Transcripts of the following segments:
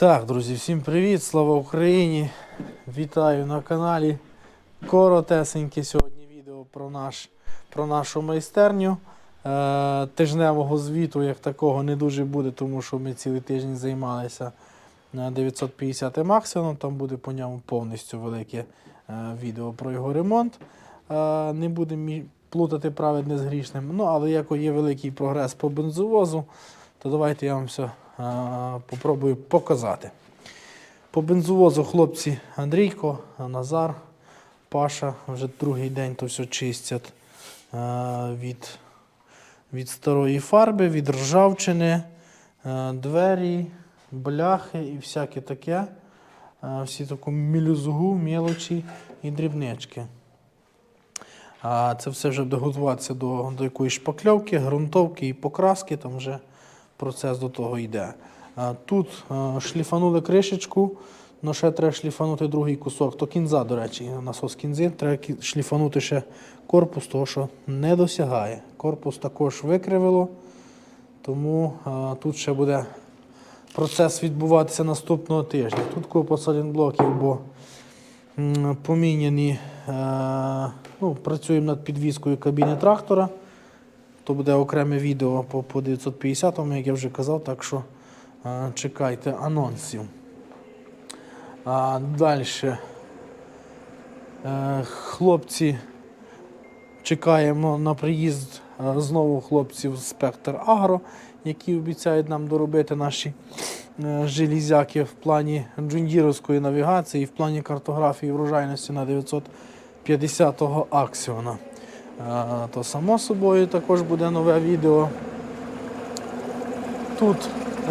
Так, друзі, всім привіт, слава Україні! Вітаю на каналі. Коротесеньке сьогодні відео про, наш, про нашу майстерню. Е, тижневого звіту як такого не дуже буде, тому що ми цілий тиждень займалися 950 максимум. Там буде по ньому повністю велике е, відео про його ремонт. Е, не будемо плутати праведне з грішним. Ну, але як є великий прогрес по бензовозу, то давайте я вам все е, попробую показати. По бензовозу хлопці Андрійко, Назар, Паша вже другий день то все чистять е, від, від старої фарби, від ржавчини, е, двері, бляхи і всяке таке. Е, Всі таку мілюзгу, мілочі і дрібнички. А це все вже буде готуватися до, до якоїсь шпакльовки, ґрунтовки і покраски, там вже процес до того йде. Тут шліфанули кришечку, але ще треба шліфанути другий кусок. То кінза, до речі, насос кінзи. Треба шліфанути ще корпус, того що не досягає. Корпус також викривило, тому тут ще буде процес відбуватися наступного тижня. Тут купа салінблоків, бо поміняні. е, Ну, працюємо над підвіскою кабіни трактора. То буде окреме відео по, по 950-му, як я вже казав, так що е, чекайте анонсів. А далі. Е, хлопці чекаємо на приїзд е, знову хлопців з Спектр Агро, які обіцяють нам доробити наші е, железяки в плані джундіровської навігації, в плані картографії врожайності на 950-го аксіона. То само собою також буде нове відео. Тут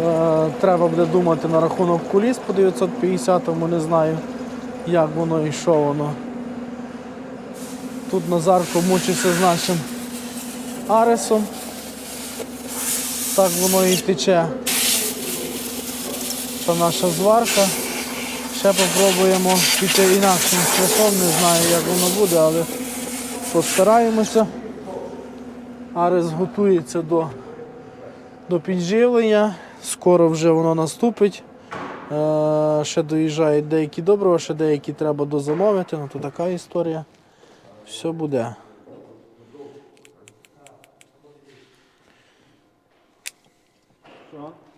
е, треба буде думати на рахунок куліс по 950-му, не знаю, як воно і що воно. Тут Назарко мучився з нашим Аресом. Так воно і тече. Та наша зварка. Ще попробуємо піти інакшим шляхом, не знаю, як воно буде, але постараємося. Арес готується до, до підживлення. Скоро вже воно наступить. Е, ще доїжджають деякі добрива, ще деякі треба дозамовити, ну то така історія. Все буде.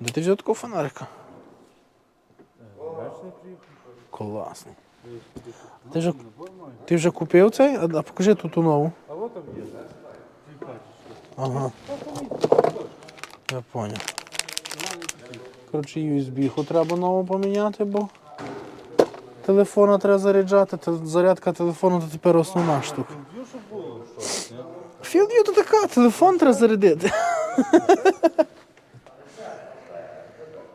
Де ти взяв такого фонарика? Класний. Ти вже, ти вже купив цей? А, а покажи тут ту нову. А вот там є. Ага. Я понял. Коротше, USB-ху треба нову поміняти, бо телефона треба заряджати. Зарядка телефону то тепер основна штука. Філдв'ю то така, телефон треба зарядити.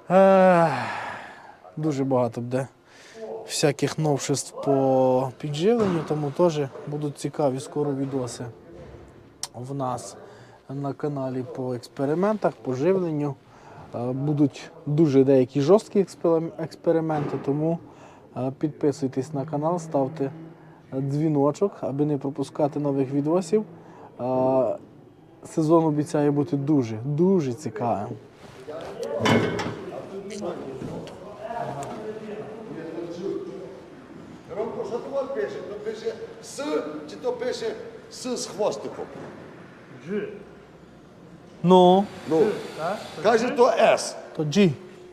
Дуже багато буде всяких новшеств по підживленню, тому теж будуть цікаві скоро відоси в нас на каналі по експериментах, по живленню. Е, Будуть дуже деякі жорсткі експерименти, тому е, підписуйтесь на канал, ставте дзвіночок, аби не пропускати нових відосів. Е, Сезон обіцяє бути дуже, дуже цікавим. Ти пише? То пише С чи то пише С з хвостиком? Ну, Ну, каже, то С. то G.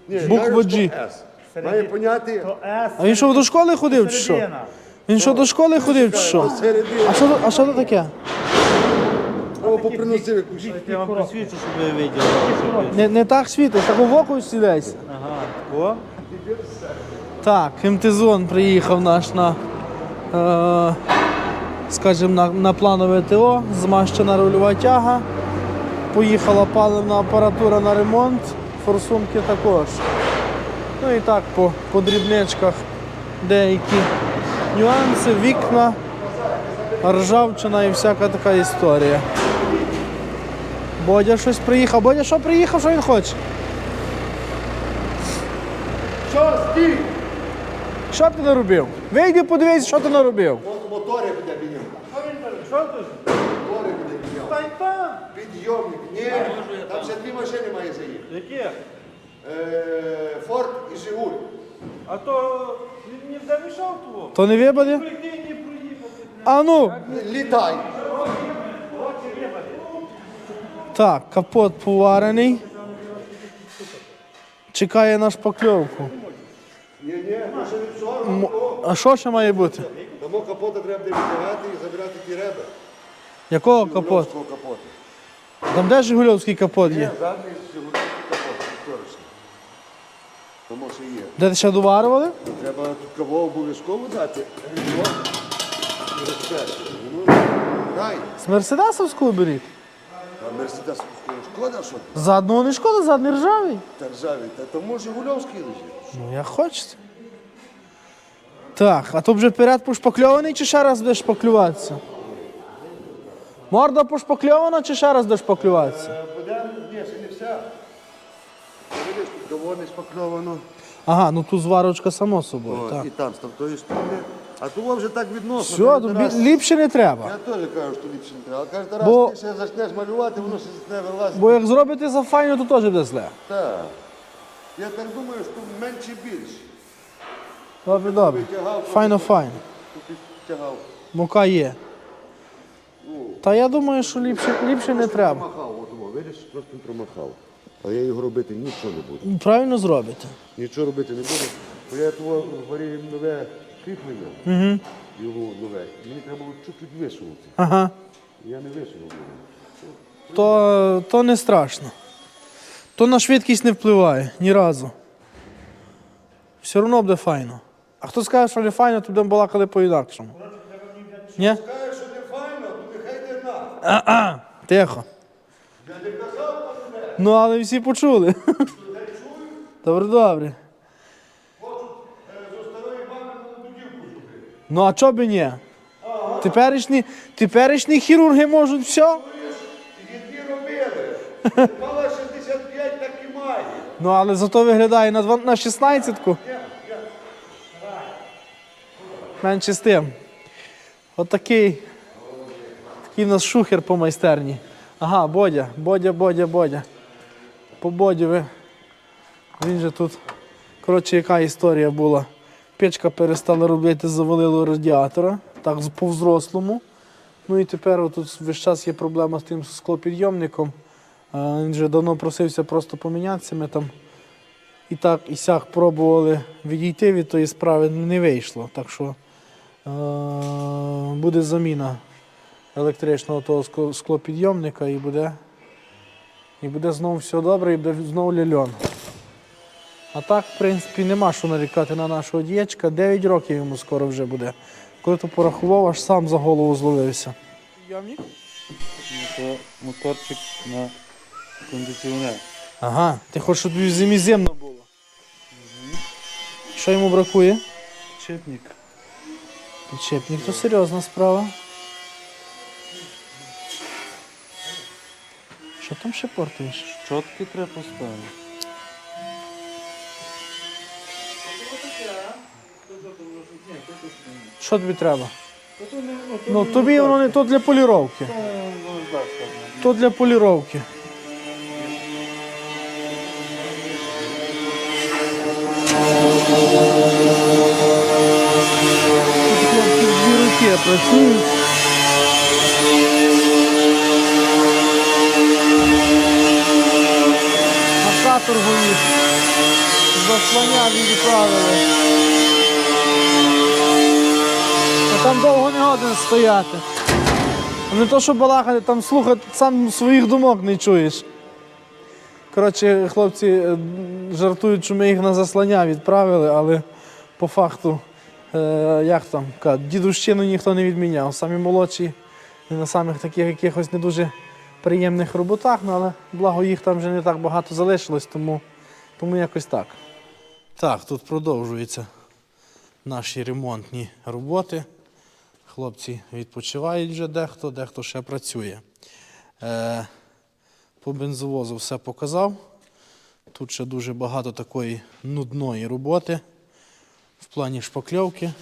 Ні, Буква G. С. Має поняти То С. А він що до школи ходив чи що? середина. Він що до школи ходив чи що? А що, то- а що це таке? О, поприносив якусь. Я вам присвічу, щоб ви виділи. Не, не так світить, так у воку сідайся. Ага, о. Так, МТЗон приїхав наш на, е, скажімо, на, на планове ТО, змащена рульова тяга. Поїхала паливна апаратура на ремонт, форсунки також. Ну і так по, по дрібничках деякі нюанси, вікна, ржавчина і всяка така історія. Бодя щось приїхав. Бодя що приїхав, що він хоче? Що, стій? Що ти наробив? Вийди, подивись, що ти наробив. Мотори буде підйомник. Що тут? Мотори буде підйомник. Та. Підйомник. Ні, там ще дві машини має заїхати. Яке? е, Форд і Жигуль. А то він не замішав того? То не проїхати. А ну! Літай. Так, капот поварений. Чекає на шпакльовку. А що ще має бути? Тому капота треба буде витягати і забирати ті реби. Якого капот? Жигульовського капота. Там де Жигульовський капот Є є? задній Жигульовський капот, історичний. Тому що є. Де ти ще доварювали? Треба тут кого обов'язково дати. І. Ну, Дай. З Мерседесовського беріть. А Мерседес шкода, що ти? Задного не шкода, задний ржавий. Та ржавий, та тому Жигульовський лежить. Ну, як хочете. Так, а то вже вперед пошпакльований чи ще раз будеш шпаклюватися? Морда пошпакльована чи ще раз будеш шпаклюватися? Буде, ні, ще не вся. Видиш, тут не спакльовано. Ага, ну тут зварочка само собою. О, Так. І там тої сторони. А того вже так відносно. Все, тут раз- бі- ліпше не треба. Я теж кажу, що ліпше не треба. А кожен раз Бо- ти ще почнеш малювати, воно ще з тебе вилазить. Бо як зробити за файно, то теж буде зле. Так. Я так думаю, що менше більше. Добре, добре. Файно, файно. Мука є. Та я думаю, що ліпше, ліпше не треба. Промахав, от видиш, просто промахав. А я його робити нічого не буду. Правильно зробите. Нічого робити не буду. Бо я того варію нове кріплення. Угу. Його нове. Мені треба було чуть-чуть висунути. Ага. Я не висунув його. То, то не страшно. То на швидкість не впливає ні разу. Все одно буде файно. А хто скаже, що не файно, то будемо балакали по-інакшому. Ні? Кажеш, що не файно, то нехай не на. Тихо. Ну, але всі почули. Добре, добре. Ну а чого би ні? Теперішні, теперішні хірурги можуть все. Робили. 65, так і має. Ну, але зато виглядає на 16-ку. Менше з тим. От такий. В нас шухер по майстерні. Ага, Бодя, Бодя, Бодя, Бодя. По Боді ви. Він же тут. Коротше, яка історія була? Печка перестала робити, завалило радіатора, так по-взрослому. Ну і тепер тут весь час є проблема з тим склопідйомником. Він вже давно просився просто помінятися. Ми там і так, і сяк пробували відійти від тої справи, не вийшло. Так що буде заміна електричного того склопідйомника і буде, і буде знову все добре, і буде знову ляльон. А так, в принципі, нема що нарікати на нашого діячка. 9 років йому скоро вже буде. Коли то порахував, аж сам за голову зловився. Підйомник? Це моторчик на кондиціонер. Ага, ти хочеш, щоб зимі зимно було. Що йому бракує? Чепник. Підшипник то серйозна справа. Що там ще портуєш? Щотки треба поставити. Що тобі треба? Ну тобі воно не то для поліровки. То для поліровки. Руки працюють. На каторгу їх заслоня відправили. А там довго не годен стояти. Не то, що балакати, там слухати, сам своїх думок не чуєш. Коротше, хлопці е, жартують, що ми їх на заслання відправили, але по факту, як там, дідущину ніхто не відміняв. Самі молодші на самих таких якихось не дуже приємних роботах, ну, але благо їх там вже не так багато залишилось, тому, тому якось так. Так, тут продовжуються наші ремонтні роботи. Хлопці відпочивають вже дехто, дехто ще працює. Е, по бензовозу все показав. Тут ще дуже багато такої нудної роботи в плані шпакльовки.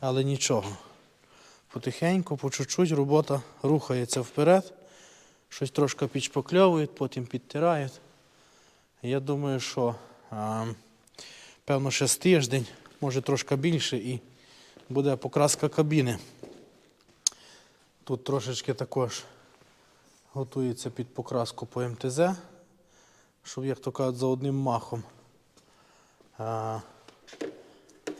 Але нічого. Потихеньку, по чуть-чуть робота рухається вперед. Щось трошки підшпакльовують, потім підтирають. Я думаю, що а, певно ще з тиждень, може трошки більше, і буде покраска кабіни. Тут трошечки також готується під покраску по МТЗ, щоб, як то кажуть, за одним махом.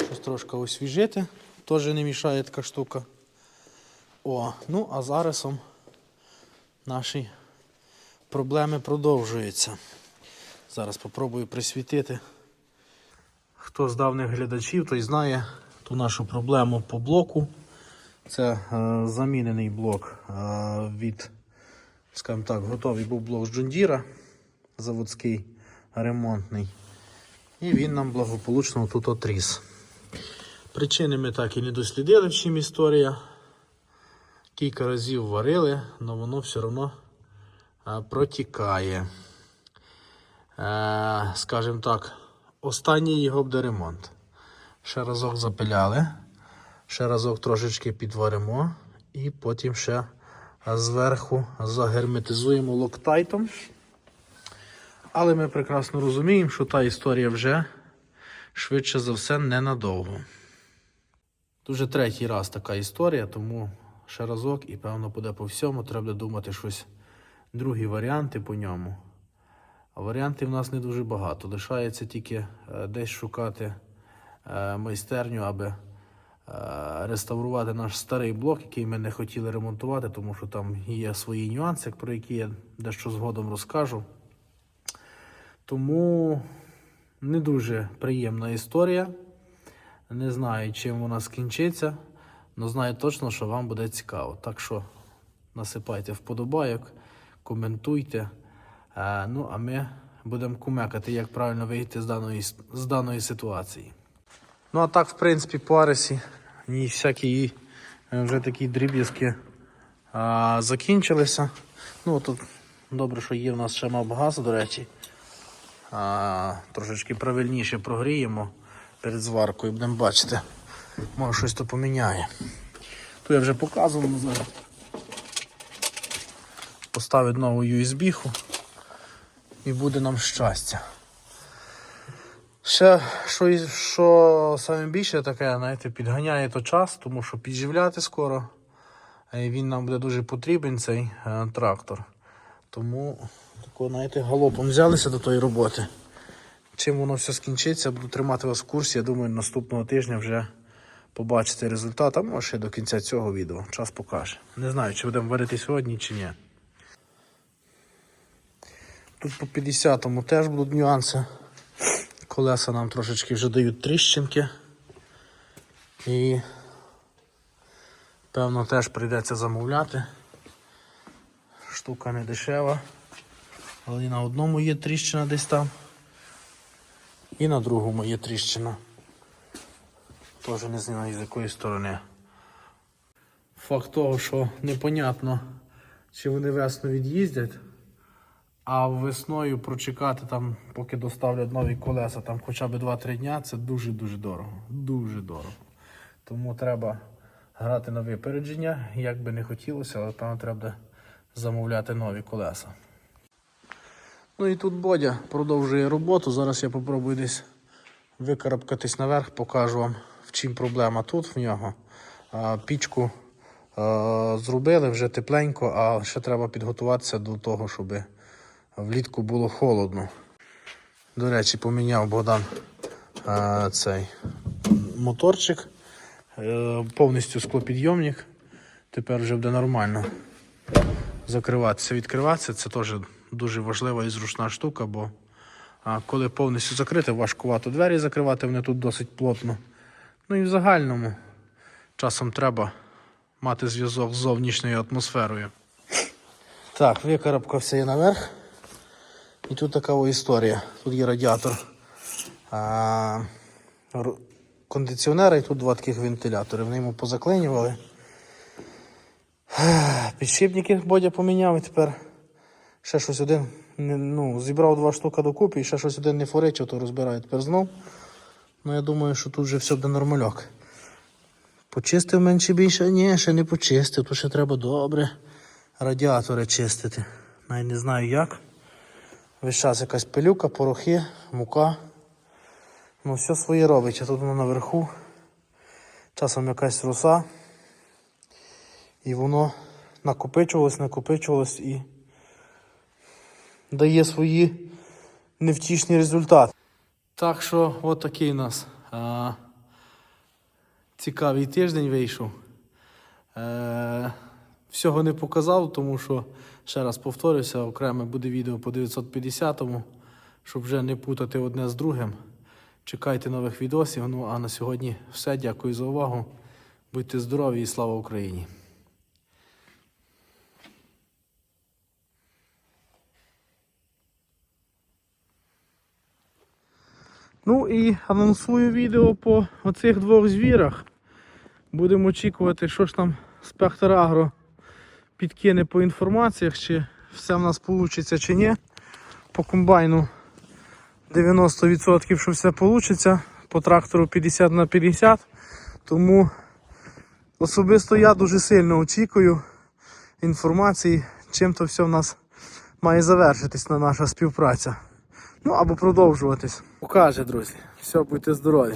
Щось трошки освіжити, теж не мішає така штука. О, ну а зараз наші проблеми продовжуються. Зараз попробую присвітити. Хто з давніх глядачів, той знає ту нашу проблему по блоку. Це е, замінений блок е, від, скажімо так, готовий був блок з Джундіра, заводський, ремонтний. І він нам благополучно тут отріс. Причини ми так і не дослідили, в чим історія. Кілька разів варили, але воно все одно протікає. Скажімо так, останній його буде ремонт. Ще разок запиляли, ще разок трошечки підваримо і потім ще зверху загерметизуємо локтайтом. Але ми прекрасно розуміємо, що та історія вже швидше за все ненадовго. Дуже третій раз така історія, тому ще разок і певно буде по всьому. Треба думати щось другі варіанти по ньому. А варіантів в нас не дуже багато. Лишається тільки е, десь шукати е, майстерню, аби е, реставрувати наш старий блок, який ми не хотіли ремонтувати, тому що там є свої нюанси, про які я дещо згодом розкажу. Тому не дуже приємна історія. Не знаю, чим вона скінчиться, але знаю точно, що вам буде цікаво. Так що насипайте вподобайок, коментуйте. Е, ну, а ми будемо кумекати, як правильно вийти з даної, з даної ситуації. Ну, а так, в принципі, по Аресі ні всякі е, вже такі дріб'язки закінчилися. Ну, тут добре, що є в нас ще мав до речі. А, трошечки правильніше прогріємо перед зваркою, будемо бачити. Може щось то поміняє. Тут я вже показував зараз. Поставить нову USB-ху і буде нам щастя. Ще що, що саме більше таке, знаєте, підганяє то час, тому що підживляти скоро. Він нам буде дуже потрібен, цей е, трактор. Тому знаєте, галопом взялися до тої роботи. Чим воно все скінчиться, буду тримати вас в курсі. Я думаю, наступного тижня вже побачите результат, а може ще до кінця цього відео. Час покаже. Не знаю, чи будемо варити сьогодні, чи ні. Тут по 50-му теж будуть нюанси. Колеса нам трошечки вже дають тріщинки. І певно теж прийдеться замовляти. Штука не дешева. Але і на одному є тріщина десь там. І на другому є тріщина. Теж не знаю з якої сторони. Факт того, що непонятно, чи вони весно від'їздять. А весною прочекати там, поки доставлять нові колеса, там хоча б 2-3 дня, це дуже-дуже дорого. Дуже дорого. Тому треба грати на випередження, як би не хотілося, але певно треба замовляти нові колеса. Ну і тут Бодя продовжує роботу. Зараз я попробую десь викарабкатись наверх, покажу вам, в чим проблема тут в нього. Пічку зробили вже тепленько, а ще треба підготуватися до того, щоб влітку було холодно. До речі, поміняв Богдан цей моторчик, е, повністю склопідйомник. Тепер вже буде нормально закриватися, відкриватися. Це теж дуже важлива і зручна штука, бо коли повністю закрите, важкувато двері закривати, вони тут досить плотно. Ну і в загальному часом треба мати зв'язок з зовнішньою атмосферою. Так, викарабкався я наверх. І тут така історія. Тут є радіатор а, кондиціонера і тут два таких вентилятори. Вони йому позаклинювали. Підшипники Бодя поміняв і тепер ще щось один. Ну, зібрав два штука докупи і ще щось один не форичив, то розбирає тепер знов. Ну я думаю, що тут вже все буде нормальок. Почистив менше більше? Ні, ще не почистив, то ще треба добре радіатори чистити. Навіть не знаю як. Весь час якась пилюка, порохи, мука. Ну, все своє робить, а тут воно наверху. Часом якась роса. І воно накопичувалось, накопичувалось і дає свої невтішні результати. Так що, от такий у нас а, цікавий тиждень вийшов. Е, всього не показав, тому що, ще раз повторюся, окреме буде відео по 950-му, щоб вже не путати одне з другим. Чекайте нових відосів. Ну а на сьогодні все. Дякую за увагу. Будьте здорові і слава Україні! Ну і анонсую відео по оцих двох звірах. Будемо очікувати, що ж там спектр Агро підкине по інформаціях, чи все в нас вийде, чи ні. По комбайну 90% що все вийде, по трактору 50 на 50. Тому особисто я дуже сильно очікую інформації, чим то все в нас має завершитись на наша співпраця. Ну або продовжуватись. Покаже, друзі. Все, будьте здорові.